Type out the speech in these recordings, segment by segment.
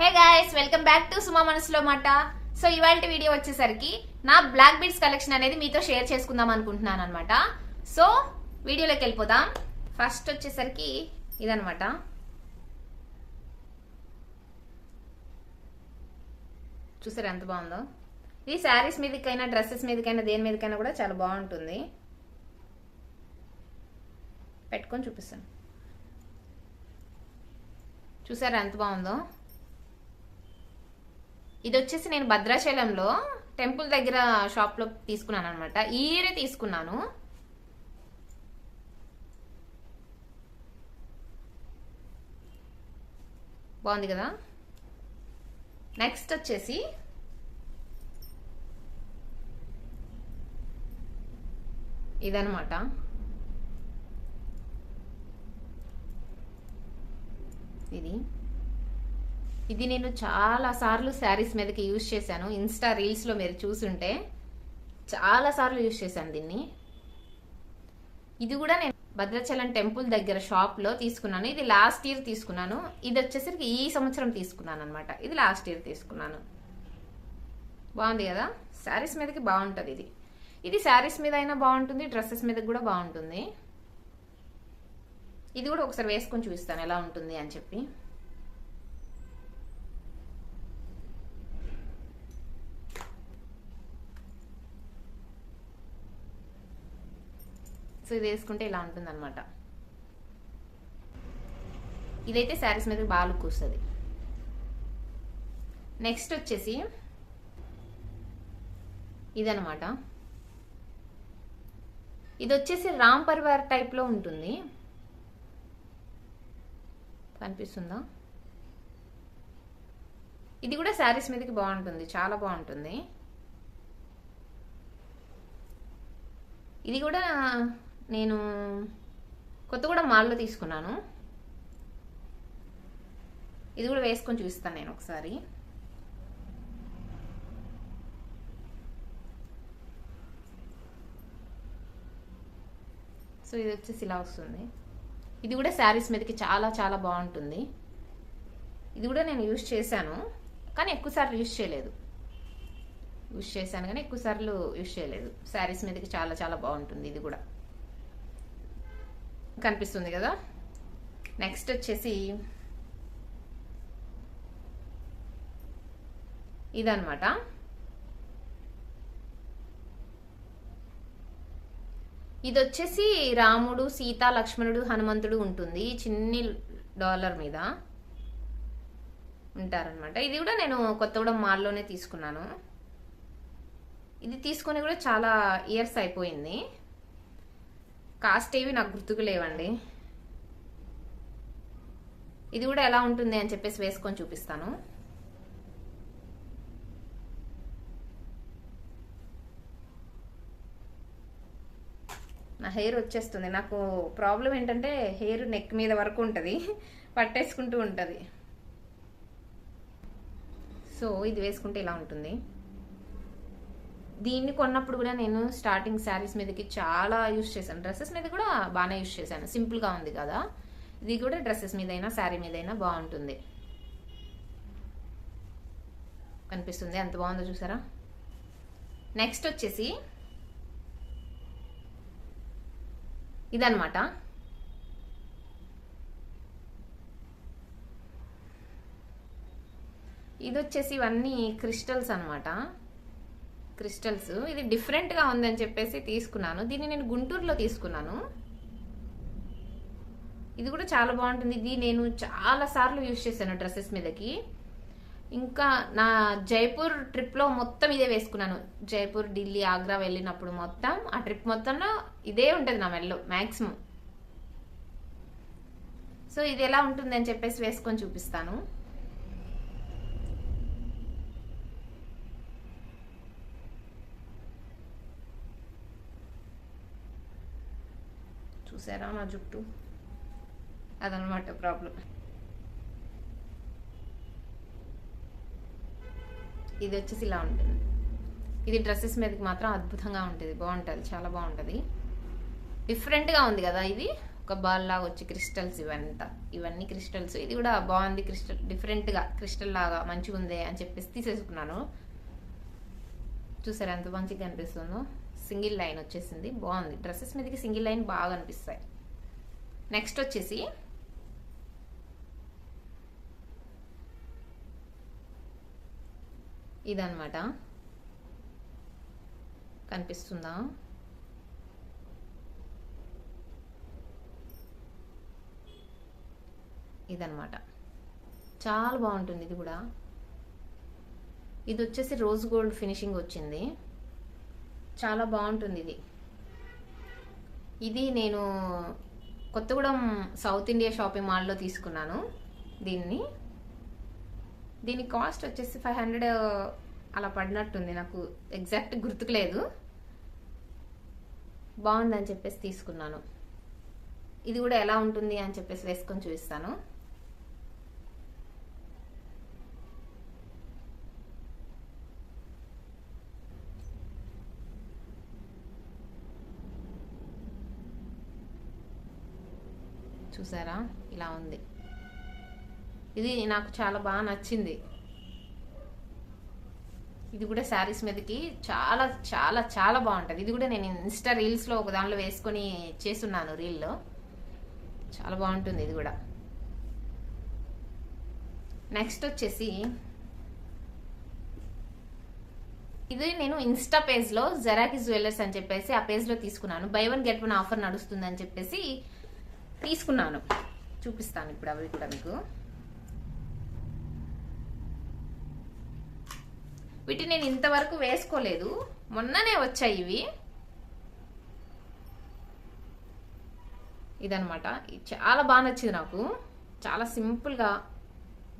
Hey guys welcome back to Suma మనసులో మాట. So ఇవాళ వీడియో వచ్చేసరికి నా బ్లాక్ బీడ్స్ కలెక్షన్ అనేది మీతో షేర్ చేసుకుందాం అనుకుంటున్నాను అనమాట సో వీడియోలోకి వెళ్ళిపోదాం. ఫస్ట్ వచ్చేసరికి ఇదనమాట చూసారు ఎంత బాగుందో? ఇది శారీస్ మీదకైనా డ్రెస్సెస్ మీదకైనా దేని మీదకైనా కూడా చాలా బాగుంటుంది. పెట్టుకొని చూపిస్తాను. చూసారా ఎంత బాగుందో? ఇది వచ్చేసి నేను భద్రాచలంలో టెంపుల్ దగ్గర షాప్లో తీసుకున్నాను అనమాట ఈ ఇయరే తీసుకున్నాను. బాగుంది కదా? నెక్స్ట్ వచ్చేసి ఇదనమాట ఇది. ఇది నేను చాలా సార్లు శారీస్ మీదకి యూజ్ చేశాను. ఇన్స్టా రీల్స్లో మీరు చూసుంటే చాలా సార్లు యూజ్ చేశాను దీన్ని. ఇది కూడా నేను భద్రాచలం టెంపుల్ దగ్గర షాప్లో తీసుకున్నాను. ఇది లాస్ట్ ఇయర్ తీసుకున్నాను. ఇది వచ్చేసరికి ఈ సంవత్సరం తీసుకున్నాను అనమాట ఇది లాస్ట్ ఇయర్ తీసుకున్నాను. బాగుంది కదా? శారీస్ మీదకి బాగుంటుంది ఇది. ఇది శారీస్ మీద అయినా బాగుంటుంది డ్రెస్సెస్ మీద కూడా బాగుంటుంది. ఇది కూడా ఒకసారి వేసుకొని చూపిస్తాను ఎలా ఉంటుంది అని చెప్పి. సో ఇది వేసుకుంటే ఇలా ఉంటుంది అనమాట ఇదైతే శారీస్ మీద బాగా లుక్ వస్తుంది. నెక్స్ట్ వచ్చేసి ఇదనమాట ఇది వచ్చేసి రామ్ పరివార్ టైప్లో ఉంటుంది. కనిపిస్తుందా? ఇది కూడా శారీస్ మీదకి బాగుంటుంది చాలా బాగుంటుంది. ఇది కూడా నేను కొత్తగూడెం మాల్లో తీసుకున్నాను. ఇది కూడా వేసుకొని చూపిస్తాను నేను ఒకసారి. సో ఇది వచ్చేసి ఇలా వస్తుంది. ఇది కూడా శారీస్ మీదకి చాలా చాలా బాగుంటుంది. ఇది కూడా నేను యూజ్ చేశాను కానీ ఎక్కువసార్లు యూజ్ చేయలేదు. యూజ్ చేశాను కానీ ఎక్కువసార్లు యూజ్ చేయలేదు. శారీస్ మీదకి చాలా చాలా బాగుంటుంది ఇది కూడా. కనిపిస్తుంది కదా. నెక్స్ట్ వచ్చేసి ఇదనమాట ఇది వచ్చేసి రాముడు సీత లక్ష్మణుడు హనుమంతుడు ఉంటుంది. చిన్ని డాలర్ మీద ఉంటారనమాట ఇది కూడా నేను కొత్తగూడెం మాల్లోనే తీసుకున్నాను. ఇది తీసుకొని కూడా చాలా ఇయర్స్ అయిపోయింది. కాస్ట్ ఏవి నాకు గుర్తుకు లేవండి. ఇది కూడా ఎలా ఉంటుంది అని చెప్పేసి వేసుకొని చూపిస్తాను. నా హెయిర్ వచ్చేస్తుంది. నాకు ప్రాబ్లం ఏంటంటే హెయిర్ నెక్ మీద వరకు ఉంటుంది. పట్టేసుకుంటూ ఉంటుంది. సో ఇది వేసుకుంటే ఇలా ఉంటుంది. దీన్ని కొన్నప్పుడు కూడా నేను స్టార్టింగ్ శారీస్ మీదకి చాలా యూస్ చేశాను. డ్రెస్సెస్ మీద కూడా బాగానే యూస్ చేశాను. సింపుల్గా ఉంది కదా. ఇది కూడా డ్రెస్సెస్ మీదైనా శారీ మీదైనా బాగుంటుంది. కనిపిస్తుంది. ఎంత బాగుందో చూసారా? నెక్స్ట్ వచ్చేసి ఇదనమాట ఇది వచ్చేసి ఇవన్నీ క్రిస్టల్స్ అనమాట క్రిస్టల్స్. ఇది డిఫరెంట్గా ఉందని చెప్పేసి తీసుకున్నాను. దీన్ని నేను గుంటూరులో తీసుకున్నాను. ఇది కూడా చాలా బాగుంటుంది. ఇది నేను చాలా సార్లు యూజ్ చేశాను డ్రెస్సెస్ మీదకి. ఇంకా నా జైపూర్ ట్రిప్లో మొత్తం ఇదే వేసుకున్నాను. జైపూర్ ఢిల్లీ ఆగ్రా వెళ్ళినప్పుడు మొత్తం ఆ ట్రిప్ మొత్తంలో ఇదే ఉంటుంది నా మెల్లో మ్యాక్సిమం సో ఇది ఎలా ఉంటుంది అని చెప్పేసి వేసుకొని చూపిస్తాను. చూసారా నా జుట్టు? అదనమాట ప్రాబ్లం ఇది వచ్చేసి ఇలా ఉంటుంది. ఇది డ్రెస్సెస్ మీదకి మాత్రం అద్భుతంగా ఉంటుంది. బాగుంటుంది. చాలా బాగుంటుంది. డిఫరెంట్గా ఉంది కదా ఇది. ఒక బాల్ లాగా వచ్చి క్రిస్టల్స్ ఇవంతా. ఇవన్నీ క్రిస్టల్స్. ఇది కూడా బాగుంది. క్రిస్టల్ డిఫరెంట్గా క్రిస్టల్ లాగా మంచిగా ఉంది అని చెప్పేసి తీసేసుకున్నాను. చూసారా ఎంత మంచిగా కనిపిస్తుందో? సింగిల్ లైన్ వచ్చేసింది. బాగుంది. డ్రెస్సెస్ మీదకి సింగిల్ లైన్ బాగా అనిపిస్తాయి. నెక్స్ట్ వచ్చేసి ఇదన్నమాట. కనిపిస్తుందా? ఇదన్నమాట. చాలా బాగుంటుంది ఇది కూడా. ఇది వచ్చేసి రోజ్ గోల్డ్ ఫినిషింగ్ వచ్చింది. చాలా బాగుంటుంది ఇది. ఇది నేను కొత్తగూడెం సౌత్ ఇండియా షాపింగ్ మాల్లో తీసుకున్నాను దీన్ని. దీని కాస్ట్ వచ్చేసి ఫైవ్ హండ్రెడ్ అలా పడినట్టుంది నాకు ఎగ్జాక్ట్ గుర్తుకులేదు బాగుందని చెప్పేసి తీసుకున్నాను. ఇది కూడా ఎలా ఉంటుంది అని చెప్పేసి వేసుకొని చూపిస్తాను. చూసారా? ఇలా ఉంది. ఇది నాకు చాలా బాగా నచ్చింది. ఇది కూడా శారీస్ మీదకి చాలా చాలా చాలా బాగుంటుంది. ఇది కూడా నేను ఇన్స్టా రీల్స్లో ఒక దానిలో వేసుకొని చేస్తున్నాను రీల్లో. చాలా బాగుంటుంది ఇది కూడా. నెక్స్ట్ వచ్చేసి ఇది నేను ఇన్స్టా పేజ్లో జెరాకి జ్యువెలర్స్ అని చెప్పేసి ఆ పేజ్లో తీసుకున్నాను. Buy one get one offer నడుస్తుంది అని చెప్పేసి తీసుకున్నాను. చూపిస్తాను ఇప్పుడు అవి కూడా మీకు. వీటి నేను ఇంతవరకు వేసుకోలేదు. మొన్ననే వచ్చాయి ఇవి. ఇదనమాట చాలా బాగా నచ్చింది నాకు. చాలా సింపుల్గా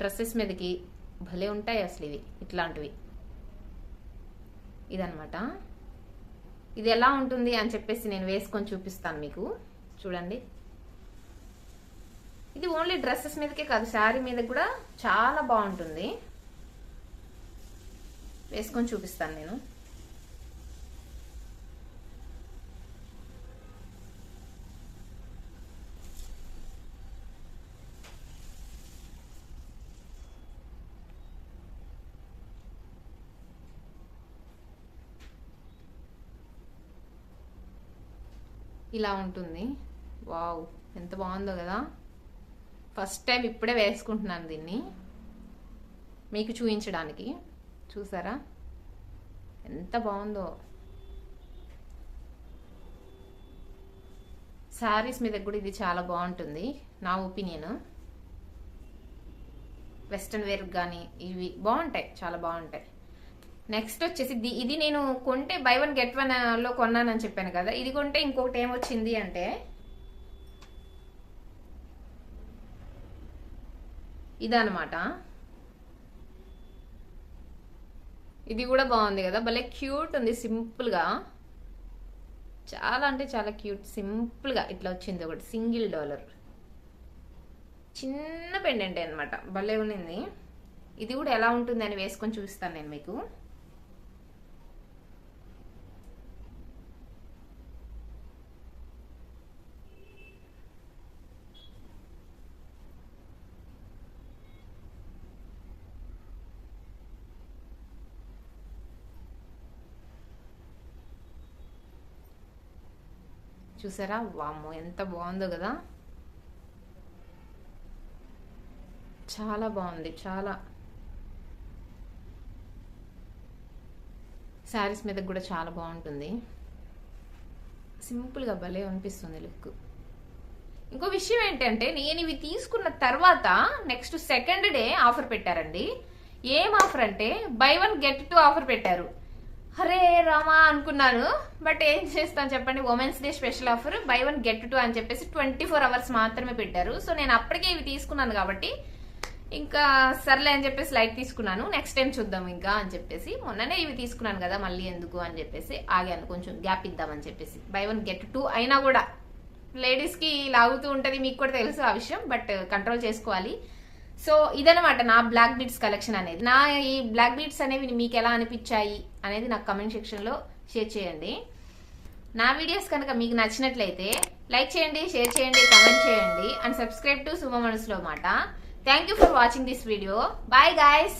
డ్రెస్సెస్ మీదకి భలే ఉంటాయి అసలు ఇవి ఇట్లాంటివి. ఇదనమాట ఇది ఎలా ఉంటుంది అని చెప్పేసి నేను వేసుకొని చూపిస్తాను మీకు. చూడండి. ఇది ఓన్లీ డ్రెస్సెస్ మీదకే కాదు శారీ మీద కూడా చాలా బాగుంటుంది. వేసుకొని చూపిస్తాను నేను. ఇలా ఉంటుంది. వావ్ ఎంత బాగుందో కదా. ఫస్ట్ టైం ఇప్పుడే వేసుకుంటున్నాను దీన్ని. మీకు చూపించడానికి. చూసారా? ఎంత బాగుందో. శారీస్ మీద కూడా ఇది చాలా బాగుంటుంది నా ఒపీనియన్. వెస్ట్రన్ వేర్ కానీ ఇవి బాగుంటాయి చాలా బాగుంటాయి. నెక్స్ట్ వచ్చేసి ఇది నేను కొంటే బై వన్ గెట్ వన్లో కొన్నానని చెప్పాను కదా. ఇది కొంటే ఇంకొకటి ఏమొచ్చింది అంటే ఇదనమాట ఇది కూడా బాగుంది కదా. భలే క్యూట్ ఉంది సింపుల్గా. చాలా అంటే చాలా క్యూట్ సింపుల్గా ఇట్లా వచ్చింది ఒకటి సింగిల్ డాలర్. చిన్న పెండెంట్ అనమాట భలే ఉన్నింది. ఇది కూడా ఎలా ఉంటుంది అని వేసుకొని చూపిస్తాను నేను మీకు. చూసారా? వామ్మో ఎంత బాగుందో కదా? చాలా బాగుంది చాలా. శారీస్ మీద కూడా చాలా బాగుంటుంది. సింపుల్గా భలే అనిపిస్తుంది లుక్. ఇంకో విషయం ఏంటంటే నేను ఇవి తీసుకున్న తర్వాత నెక్స్ట్ సెకండ్ డే ఆఫర్ పెట్టారండి. ఏం ఆఫర్ అంటే buy one get two offer పెట్టారు. అరే రామా అనుకున్నాను బట్ ఏం చేస్తాను చెప్పండి women's day special offer buy one get two అని చెప్పేసి ట్వంటీ ఫోర్ అవర్స్ మాత్రమే పెట్టారు. సో నేను అప్పటికే ఇవి తీసుకున్నాను కాబట్టి ఇంకా సర్లే అని చెప్పేసి లైట్ తీసుకున్నాను. నెక్స్ట్ టైం చూద్దాం ఇంకా అని చెప్పేసి. మొన్ననే ఇవి తీసుకున్నాను కదా మళ్ళీ ఎందుకు అని చెప్పేసి ఆగాను. కొంచెం గ్యాప్ ఇద్దామని చెప్పేసి. బై వన్ గెట్ టూ అయినా కూడా లేడీస్కి లాగుతూ ఉంటుంది మీకు కూడా తెలుసు ఆ విషయం బట్ కంట్రోల్ చేసుకోవాలి. సో ఇదనమాట నా బ్లాక్ బీట్స్ కలెక్షన్ అనేది. నా ఈ బ్లాక్ బీట్స్ అనేవి మీకు ఎలా అనిపించాయి అనేది నాకు కమెంట్ సెక్షన్లో షేర్ చేయండి. నా వీడియోస్ కనుక మీకు నచ్చినట్లయితే లైక్ చేయండి షేర్ చేయండి కమెంట్ చేయండి. అండ్ సబ్స్క్రైబ్ టు శుభ మనసులో మాట thank you for watching this video bye guys